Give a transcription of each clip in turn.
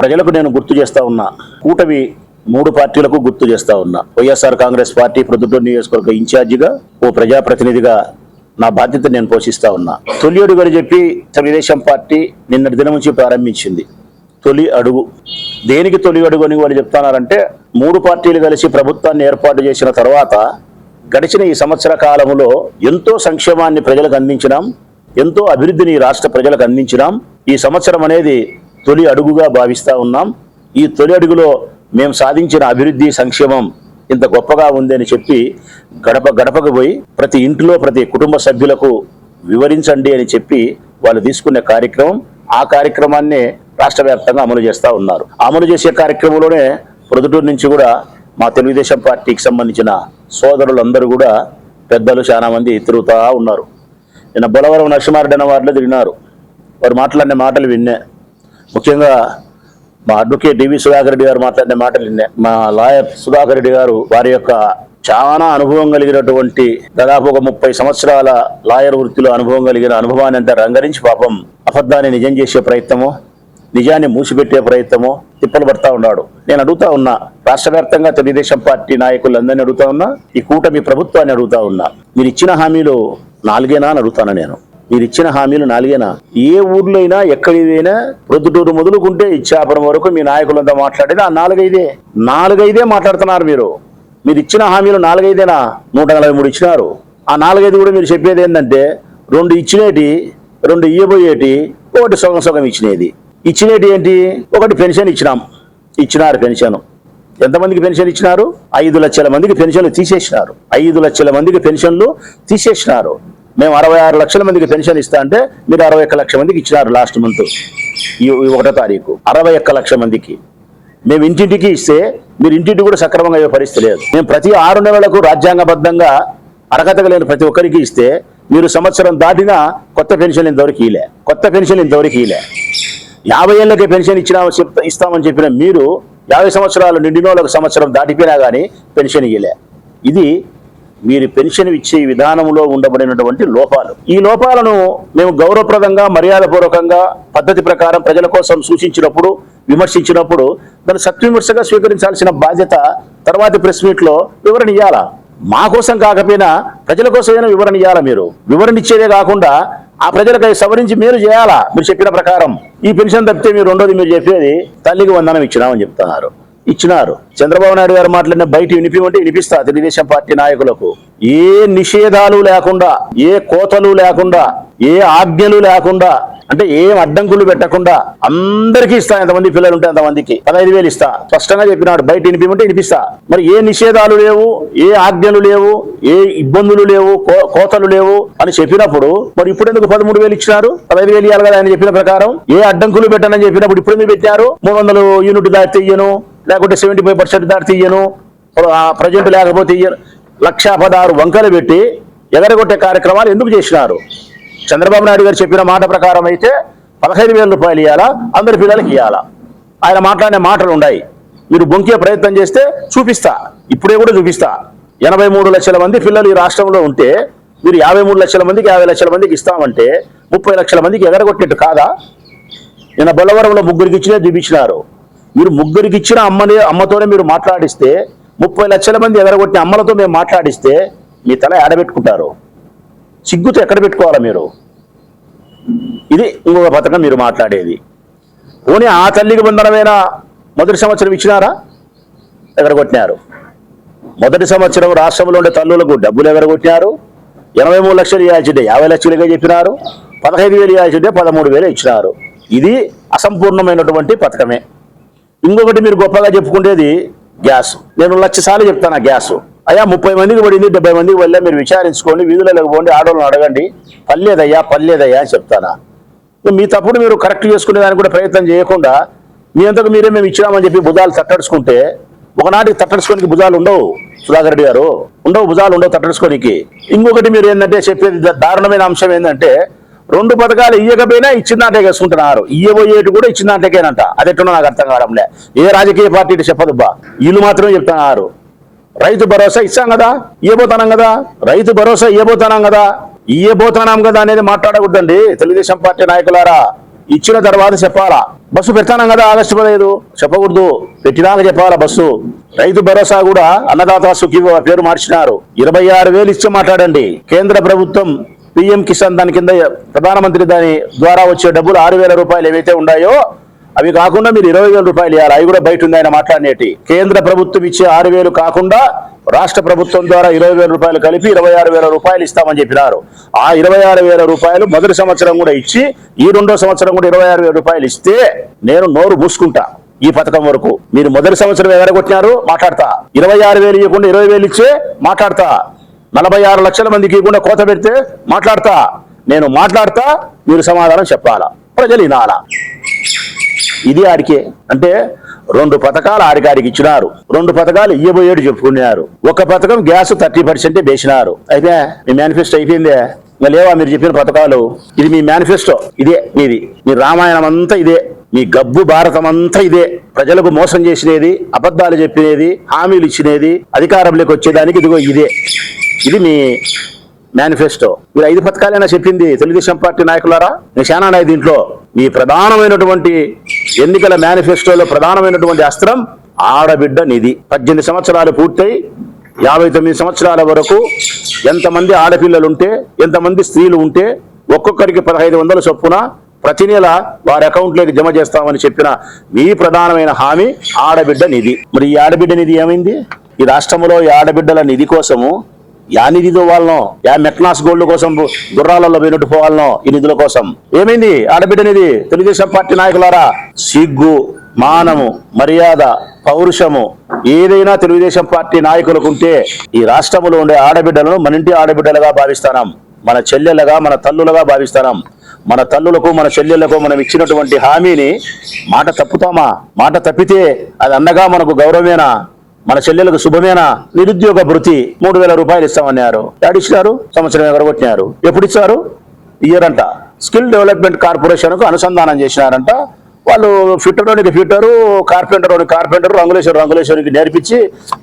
ప్రజలకు నేను గుర్తు చేస్తా ఉన్నా. కూటమి మూడు పార్టీలకు గుర్తు చేస్తా ఉన్నా. వైఎస్ఆర్ కాంగ్రెస్ పార్టీ ప్రొద్దుటూరు నియోజకవర్గ ఇన్ఛార్జిగా ఓ ప్రజాప్రతినిధిగా నా బాధ్యత నేను పోషిస్తా ఉన్నా. తొలి అడుగు అని చెప్పి తెలుగుదేశం పార్టీ నిన్నటి దినం నుంచి ప్రారంభించింది. తొలి అడుగు. దేనికి తొలి అడుగు అని వాళ్ళు చెప్తున్నారంటే మూడు పార్టీలు కలిసి ప్రభుత్వాన్ని ఏర్పాటు చేసిన తర్వాత గడిచిన ఈ సంవత్సర కాలంలో ఎంతో సంక్షేమాన్ని ప్రజలకు అందించినాం ఎంతో అభివృద్ధిని ఈ రాష్ట్ర ప్రజలకు అందించినాం. ఈ సంవత్సరం అనేది తొలి అడుగుగా భావిస్తూ ఉన్నాం. ఈ తొలి అడుగులో మేము సాధించిన అభివృద్ధి సంక్షేమం ఇంత గొప్పగా ఉందని చెప్పి గడప గడపకు పోయి ప్రతి ఇంటిలో ప్రతి కుటుంబ సభ్యులకు వివరించండి అని చెప్పి వాళ్ళు తీసుకునే కార్యక్రమం. ఆ కార్యక్రమాన్ని రాష్ట్ర వ్యాప్తంగా అమలు చేస్తూ ఉన్నారు. అమలు చేసే కార్యక్రమంలోనే ప్రొద్దుటూరు నుంచి కూడా మా తెలుగుదేశం పార్టీకి సంబంధించిన సోదరులందరూ కూడా పెద్దలు చాలా మంది తిరుగుతూ ఉన్నారు. నిన్న బొలవరం నరసింహారెడ్డి అన్న వారిలో తిరిగినారు. వారు మాట్లాడిన మాటలు విన్నా. ముఖ్యంగా మా అడ్వకేట్ డివి సుధాకర్ రెడ్డి గారు మాట్లాడిన మాటలు మా లాయర్ సుధాకర్ రెడ్డి గారు వారి యొక్క చాలా అనుభవం కలిగినటువంటి దాదాపు ఒక ముప్పై సంవత్సరాల లాయర్ వృత్తిలో అనుభవం కలిగిన అనుభవాన్ని అంతా రంగరించి పాపం అబద్ధాన్ని నిజం చేసే ప్రయత్నము నిజాన్ని మూసిపెట్టే ప్రయత్నము తిప్పలు పడతా ఉన్నాడు. నేను అడుగుతా ఉన్నా రాష్ట్ర వ్యాప్తంగా తెలుగుదేశం పార్టీ నాయకులందరినీ అడుగుతా ఉన్నా ఈ కూటమి ప్రభుత్వాన్ని అడుగుతా ఉన్నా. మీరు ఇచ్చిన హామీలు నాలుగేనా అని అడుగుతాను నేను? మీరు ఇచ్చిన హామీలు నాలుగేనా? ఏ ఊర్లో అయినా ఎక్కడైనా ప్రొద్దుటూరు మొదలుకుంటే ఇచ్చాపురం వరకు మీ నాయకులంతా మాట్లాడేది ఆ నాలుగైదే. నాలుగైదే మాట్లాడుతున్నారు మీరు. మీరు ఇచ్చిన హామీలు నాలుగైదేనా? నూట నలభై మూడు ఇచ్చినారు. ఆ నాలుగైదు కూడా మీరు చెప్పేది ఏంటంటే రెండు ఇచ్చినేటి రెండు ఇయ్యబోయేటి ఒకటి సగం సగం ఇచ్చినేది. ఇచ్చినేటి ఏంటి? ఒకటి పెన్షన్ ఇచ్చినాం. ఇచ్చినారు పెన్షన్. ఎంతమందికి పెన్షన్ ఇచ్చినారు? ఐదు లక్షల మందికి పెన్షన్లు తీసేసినారు. ఐదు లక్షల మందికి పెన్షన్లు తీసేసినారు. మేము అరవై ఆరు లక్షల మందికి పెన్షన్ ఇస్తా అంటే మీరు అరవై ఒక్క లక్ష మందికి ఇచ్చినారు లాస్ట్ మంత్. ఈ ఒకటో తారీఖు. అరవై ఒక్క లక్ష మందికి. మేము ఇంటింటికి ఇస్తే మీరు ఇంటింటి కూడా సక్రమంగా అయ్యే పరిస్థితి లేదు. మేము ప్రతి ఆరు నెలలకు రాజ్యాంగబద్ధంగా అర్హత లేని ప్రతి ఒక్కరికి ఇస్తే మీరు సంవత్సరం దాటినా కొత్త పెన్షన్ ఇంతవరకు ఇలే కొత్త పెన్షన్ ఇంతవరకు ఇలే యాభై ఏళ్ళకే పెన్షన్ ఇచ్చినా చెప్తా ఇస్తామని చెప్పిన మీరు యాభై సంవత్సరాలు నిండినోళ్ళకు సంవత్సరం దాటిపోయినా కానీ పెన్షన్ ఇయ్యలే. ఇది మీరు పెన్షన్ ఇచ్చే విధానంలో ఉండబడినటువంటి లోపాలు. ఈ లోపాలను మేము గౌరవప్రదంగా మర్యాదపూర్వకంగా పద్ధతి ప్రకారం ప్రజల కోసం సూచించినప్పుడు విమర్శించినప్పుడు దాన్ని సత్విమర్శగా స్వీకరించాల్సిన బాధ్యత తర్వాతి ప్రెస్ మీట్లో వివరణ ఇవ్వాలా మా కోసం కాకపోయినా ప్రజల కోసమైనా వివరణ ఇవ్వాలా మీరు? వివరణ ఇచ్చేదే కాకుండా ఆ ప్రజలకు సవరించి మీరు చేయాలా? మీరు చెప్పిన ప్రకారం. ఈ పెన్షన్ తప్పితే మీరు రెండోది మీరు చెప్పేది తల్లికి వందనం ఇచ్చినామని చెప్తున్నారు. ఇచ్చినారు. చంద్రబాబు నాయుడు గారు మాట్లాడిన బయట వినిపిమంటే వినిపిస్తా. తెలుగుదేశం పార్టీ నాయకులకు ఏ నిషేధాలు లేకుండా ఏ కోతలు లేకుండా ఏ ఆజ్ఞలు లేకుండా అంటే ఏం అడ్డంకులు పెట్టకుండా అందరికీ ఇస్తా. ఎంతమంది పిల్లలు ఉంటే అంతమందికి. పదహైదు వేలు ఇస్తా. స్పష్టంగా చెప్పినాడు. బయట వినిపిమంటే వినిపిస్తా. మరి ఏ నిషేధాలు లేవు ఏ ఆజ్ఞలు లేవు ఏ ఇబ్బందులు లేవు కో- కోతలు లేవు అని చెప్పినప్పుడు మరి ఇప్పుడు ఎందుకు పదమూడు వేలు ఇచ్చినారు? పదహైదు వేలు ఇవ్వాలి కదా ఆయన చెప్పిన ప్రకారం ఏ అడ్డంకులు పెట్టనని చెప్పినప్పుడు ఇప్పుడు ఎందుకు పెట్టారు మూడు వందలు యూనిట్ దాటి లేకుంటే సెవెంటీ ఫైవ్ పర్సెంట్ దాటి తీయను. ప్రజెంట్ లేకపోతే ఇయ్యను లక్ష పదహారు వంకలు పెట్టి ఎగరగొట్టే కార్యక్రమాలు ఎందుకు చేసినారు? చంద్రబాబు నాయుడు గారు చెప్పిన మాట ప్రకారం అయితే పదహైదు వేల రూపాయలు ఇవ్వాలా అందరి పిల్లలకి ఇవ్వాలా ఆయన మాట్లాడిన మాటలు ఉన్నాయి. మీరు బొంకే ప్రయత్నం చేస్తే చూపిస్తా. ఇప్పుడే కూడా చూపిస్తా. ఎనభై మూడు లక్షల మంది పిల్లలు ఈ రాష్ట్రంలో ఉంటే మీరు యాభై మూడు లక్షల మందికి యాభై లక్షల మందికి ఇస్తామంటే ముప్పై లక్షల మందికి ఎగరగొట్టినట్టు కాదా? నిన్న బొల్లవరంలో ముగ్గురికి ఇచ్చినే చూపించినారు మీరు ముగ్గురికి ఇచ్చిన అమ్మని అమ్మతోనే మీరు మాట్లాడిస్తే ముప్పై లక్షల మంది ఎగరగొట్టిన అమ్మలతో మేము మాట్లాడిస్తే మీ తల ఆడబెట్టుకుంటారు. సిగ్గుతో ఎక్కడ పెట్టుకోవాలా మీరు? ఇది ఇంకొక పథకం మీరు మాట్లాడేది. పోనీ ఆ తల్లికి బంధనమైన మొదటి సంవత్సరం ఇచ్చినారా? ఎగరగొట్టినారు. మొదటి సంవత్సరం రాష్ట్రంలో ఉండే తల్లులకు డబ్బులు ఎగరగొట్టినారు. ఎనభై మూడు లక్షలు ఇవ్వాల్సిండే యాభై లక్షలుగా చెప్పినారు. పదహైదు వేలు ఇవ్వాల్సిండే పదమూడు వేలు ఇచ్చినారు. ఇది అసంపూర్ణమైనటువంటి పథకమే. ఇంకొకటి మీరు గొప్పగా చెప్పుకునేది గ్యాస్. నేను లక్ష సార్లు చెప్తాను ఆ గ్యాస్. అయ్యా ముప్పై మందికి పడింది డెబ్బై మందికి వెళ్ళా మీరు విచారించుకోండి వీధులలోకి పోండి ఆడవాళ్ళని అడగండి. పర్లేదయ్యా పర్లేదయ్యా అని చెప్తానా? మీ తప్పుడు మీరు కరెక్ట్ చేసుకునే దానికి కూడా ప్రయత్నం చేయకుండా మీ అంతకు మీరే మేము ఇచ్చినామని చెప్పి భుజాలు తట్టడుచుకుంటే ఒకనాటికి తట్టడుచుకోనికి భుజాలు ఉండవు సుధాకర్ రెడ్డి గారు. ఉండవు భుజాలు ఉండవు తట్టడుచుకోనికి. ఇంకొకటి మీరు ఏంటంటే చెప్పేది దారుణమైన అంశం ఏంటంటే రెండు పథకాలు ఇయ్యకపోయినా ఇచ్చిందాంటే వేసుకుంటున్నారు ఇయ్యబోయేటి కూడా ఇచ్చిన దాంట్లోకేనంట. అది ఎట్టున్నా నాకు అర్థం కావడంలే. ఏ రాజకీయ పార్టీ ఇటు చెప్పదుబ్బా. వీళ్ళు మాత్రమే చెప్తున్నారు. రైతు భరోసా ఇచ్చాం కదా ఇయ్యబోతున్నాం కదా. రైతు భరోసా ఇయ్యబోతున్నాం కదా. ఇయ్యబోతున్నాం కదా అనేది మాట్లాడకూడదండి. తెలుగుదేశం పార్టీ నాయకులారా ఇచ్చిన తర్వాత చెప్పాలా. బస్సు పెడతానం కదా ఆగస్టు పదహైదు చెప్పకూడదు. పెట్టినాక చెప్పాలా బస్సు. రైతు భరోసా కూడా అన్నదాత సుఖీ పేరు మార్చినారు. ఇరవై ఆరు వేలు ఇచ్చి మాట్లాడండి. కేంద్ర ప్రభుత్వం పిఎం కిసాన్ దాని కింద ప్రధానమంత్రి దాని ద్వారా వచ్చే డబ్బులు ఆరు వేల రూపాయలు ఏవైతే ఉన్నాయో అవి కాకుండా మీరు ఇరవై వేల రూపాయలు ఇవ్వాలి అవి కూడా బయట ఉంది ఆయన మాట్లాడినేటి కేంద్ర ప్రభుత్వం ఇచ్చే ఆరు వేలు కాకుండా రాష్ట్ర ప్రభుత్వం ద్వారా ఇరవై వేల రూపాయలు కలిపి ఇరవై ఆరు వేల రూపాయలు ఇస్తామని చెప్పినారు. ఆ ఇరవై ఆరు వేల రూపాయలు మొదటి సంవత్సరం కూడా ఇచ్చి ఈ రెండో సంవత్సరం కూడా ఇరవై ఆరు వేల రూపాయలు ఇస్తే నేను నోరు మూసుకుంటా ఈ పథకం వరకు. మీరు మొదటి సంవత్సరం ఎగరగొట్టినారు మాట్లాడతా. ఇరవై ఆరు వేలు ఇవ్వకుండా ఇరవై వేలు ఇచ్చే మాట్లాడతా. నలభై ఆరు లక్షల మందికి ఇవ్వకుండా కోత పెడితే మాట్లాడతా. నేను మాట్లాడతా మీరు సమాధానం చెప్పాలా? ప్రజలు వినాలా? ఇది ఆడికే. అంటే రెండు పథకాలు ఆడికాడికి ఇచ్చినారు. రెండు పథకాలు ఇయ్యబోయేడు చెప్పుకున్నారు. ఒక పథకం గ్యాస్ థర్టీ పర్సెంటే వేసినారు. అయితే మీ మేనిఫెస్టో అయిపోయిందే? లేవా మీరు చెప్పిన పథకాలు? ఇది మీ మేనిఫెస్టో. ఇదే మీది. మీ రామాయణం అంతా ఇదే. మీ గబ్బు భారతం అంతా ఇదే. ప్రజలకు మోసం చేసినది అబద్ధాలు చెప్పినది హామీలు ఇచ్చినది అధికారంలోకి వచ్చేదానికి ఇదిగో ఇదే. ఇది మీ మేనిఫెస్టో మీరు ఐదు పథకాలైనా చెప్పింది తెలుగుదేశం పార్టీ నాయకులారా? నేను నాయ దీంట్లో. మీ ప్రధానమైనటువంటి ఎన్నికల మేనిఫెస్టోలో ప్రధానమైనటువంటి అస్త్రం ఆడబిడ్డ నిధి. పద్దెనిమిది సంవత్సరాలు పూర్తయి యాభై తొమ్మిది సంవత్సరాల వరకు ఎంతమంది ఆడపిల్లలు ఉంటే ఎంతమంది స్త్రీలు ఉంటే ఒక్కొక్కరికి పదహైదు వందల చొప్పున ప్రతి నెల వారి అకౌంట్లోకి జమ చేస్తామని చెప్పిన మీ ప్రధానమైన హామీ ఆడబిడ్డ నిధి. మరి ఈ ఆడబిడ్డ నిధి ఏమైంది? ఈ రాష్ట్రంలో ఈ ఆడబిడ్డల నిధి కోసము యా నిధితో వాళ్ళనో యా మెట్నాస్ గోల్డ్ కోసం గుర్రాలలో పోయినట్టు పోవాలనో ఈ నిధుల కోసం. ఏమైంది? ఆడబిడ్డ నిధి తెలుగుదేశం పార్టీ నాయకులారా సిగ్గు మానము మర్యాద పౌరుషము ఏదైనా తెలుగుదేశం పార్టీ నాయకులకు ఉంటే ఈ రాష్ట్రంలో ఉండే ఆడబిడ్డలను మన ఇంటి ఆడబిడ్డలుగా భావిస్తాం మన చెల్లెలుగా మన తల్లులుగా భావిస్తాం మన తల్లులకు మన చెల్లెళ్ళకు మనం ఇచ్చినటువంటి హామీని మాట తప్పుతామా? మాట తప్పితే అది అన్నగా మనకు గౌరవమేనా? మన చెల్లెలకు శుభమైన? నిరుద్యోగ భృతి మూడు వేల రూపాయలు ఇస్తామన్నారు. ఇచ్చినారు? సంవత్సరం ఎగరగొట్టినారు ఎప్పుడు ఇచ్చారు? ఇయర్ అంట. స్కిల్ డెవలప్మెంట్ కార్పొరేషన్కు అనుసంధానం చేసినారంట. వాళ్ళు ఫిట్టరోనికి ఫిట్టరు కార్పెంటర్ కార్పెంటర్ రంగులేశ్వర రంగులేశ్వరికి నేర్పించి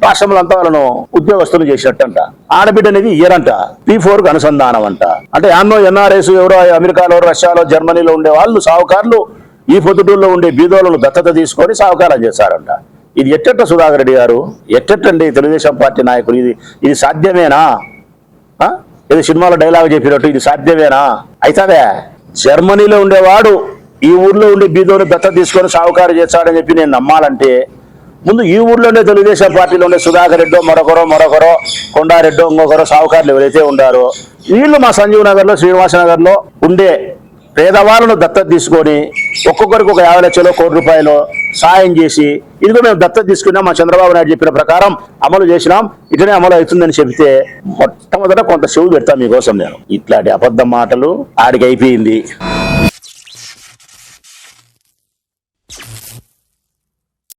రాష్ట్రంలో అంతా వాళ్ళను ఉద్యోగస్తులు చేసినట్టంట. ఆడబిడ్డ అనేది ఇయర్ అంట. పీ ఫోర్కు అనుసంధానం అంట. అంటే ఎన్నో ఎన్ఆర్ఎస్ ఎవరో అమెరికాలో రష్యాలో జర్మనీలో ఉండే వాళ్ళు సావుకారులు ఈ పొద్దుటూరులో ఉండే బీదోలను దత్తత తీసుకొని సావుకారం చేశారంట. ఇది ఎట్టెట్ట సుధాకర్ రెడ్డి గారు? ఎట్టెట్టండి తెలుగుదేశం పార్టీ నాయకులు? ఇది ఇది సాధ్యమేనా? ఏదో సినిమాలో డైలాగ్ చెప్పినట్టు ఇది సాధ్యమేనా? అయితదే జర్మనీలో ఉండేవాడు ఈ ఊర్లో ఉండే బీదోని దత్త తీసుకొని సావుకారు చేస్తాడని చెప్పి నేను నమ్మాలంటే ముందు ఈ ఊర్లో ఉండే తెలుగుదేశం పార్టీలో ఉండే సుధాకర్ రెడ్డో మరొకరో మరొకరో కొండారెడ్డో ఇంకొకరో సావుకారులు ఎవరైతే ఉండారో వీళ్ళు మా సంజీవ్ నగర్లో శ్రీనివాస నగర్లో ఉండే పేదవాళ్ళను దత్తత తీసుకొని ఒక్కొక్కరికి ఒక యాభై లక్షలో కోటి రూపాయలు సాయం చేసి ఇదిగో మేము దత్తత తీసుకున్నాం. మా చంద్రబాబు నాయుడు చెప్పిన ప్రకారం అమలు చేసినాం. ఇట్లనే అమలు అవుతుందని చెబితే మొట్టమొదట కొంత చెవు పెడతాం మీకోసం నేను. ఇట్లాంటి అబద్ధ మాటలు ఆడికి అయిపోయింది.